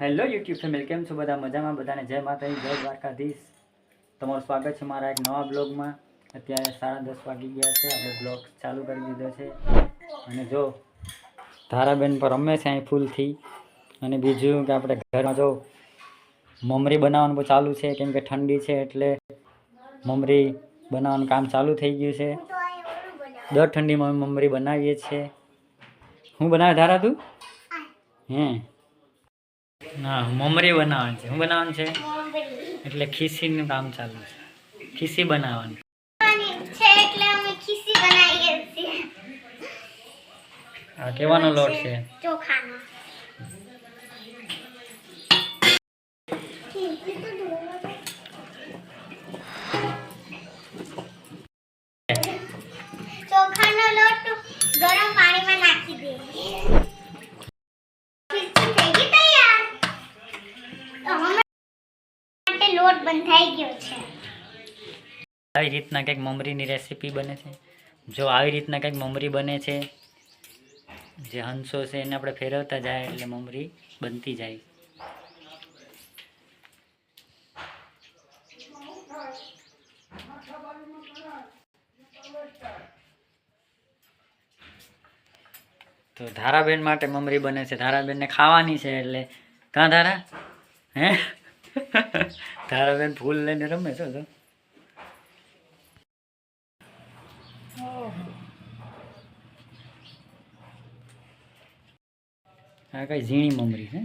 Hello YouTube family કેમ છો બધા? મજામાં બધાને? જય માતાજી જય દ્વારકાધીશ. તમારું સ્વાગત છે મારા એક નવા બ્લોગમાં. અત્યારે સાડા દસ વાગી ગયા છે. આપણે બ્લોગ ચાલુ કરી દીધો છે. અને જો ધારાબેન પર રમે છે અહીં ફૂલથી. અને બીજું કે આપણે ઘરમાં જો મમરી બનાવવાનું બહુ ચાલુ છે. કેમ કે ઠંડી છે એટલે મમરી બનાવવાનું કામ ચાલુ થઈ ગયું છે. દર ઠંડીમાં મમરી બનાવીએ છીએ. હું બનાવે ધારા તું? હે. ના મમરી બનાવવાની છે. શું બનાવવાનું છે? એટલે ખીસીનું કામ ચાલુ છે. ખીસી બનાવવાની. આ કેવાનો લોટ છે? ચોખાનો. લોટ બંધાઈ ગયો છે. આવી રીતના કંઈક મમરીની રેસીપી બને છે. જો આવી રીતના કંઈક મમરી બને છે, જે હંસો છે એને આપણે ફેરવતા જાય એટલે મમરી બનતી જાય. તો ધારાબેન માટે મમરી બને છે. ધારાબેનને ખાવાની છે એટલે. કાં ધારા? હે? ધારાબેન ફૂલ લઈને રમે છો તો આ કઈ ઝીણી મમરી છે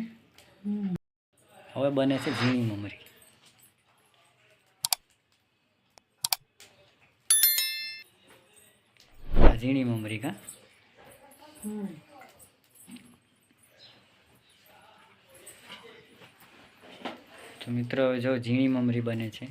હવે બને છે ઝીણી મમરી ઝીણી મમરી કા તો મિત્રો, જો ઝીણી મમરી બને છે.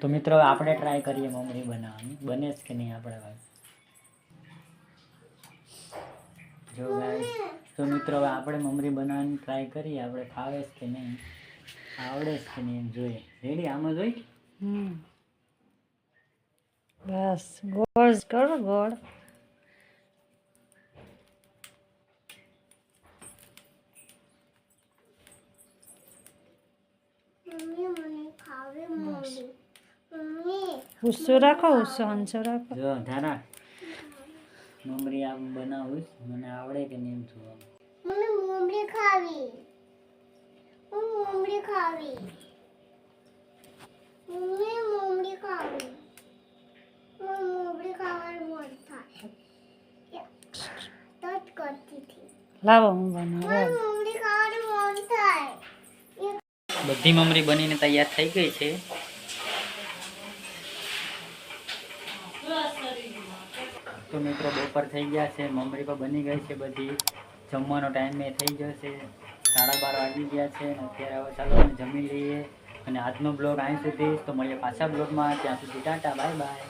તો મિત્રો, આપણે ટ્રાય કરીએ મમરી બનાવવાની. બને જ કે નહીં આપણે ભાઈ જો તો મિત્રો આપણે મમરી બનાવવાની ટ્રાય કરીએ. આપણે ફાવે છે કે નહીં? આવડે છે કે નહીં જોઈએ. રેડી આમાં જોઈ હમ. બસ ગોળ કરો ગોળ. હુસ્સો રાખો હુસ્સો હંસો રાખો. જો ધારા મમરી આમ બનાવું મને આવડે કે નહીં એમ મને મમરી ખાવી. હું મમરી ખાવી મમ્મી મમરી ખાવી મને મમરી ખાવાનું મન થાય તટ કરતી હતી લાવો હું બનાવું બધી મમરી બનીને તૈયાર થઈ ગઈ છે. તો મિત્રો બપોર થઈ ગયા છે મમરી પણ બની ગઈ છે બધી. જમવાનો ટાઈમ એ થઈ ગયો છે. સાડા બાર વાગી ગયા છે અને અત્યારે હવે ચાલો અમે જમી લઈએ. અને આજનો બ્લોગ અહીં સુધી. તો મળીએ પાછા બ્લોગમાં ત્યાં સુધી ટાટા બાય બાય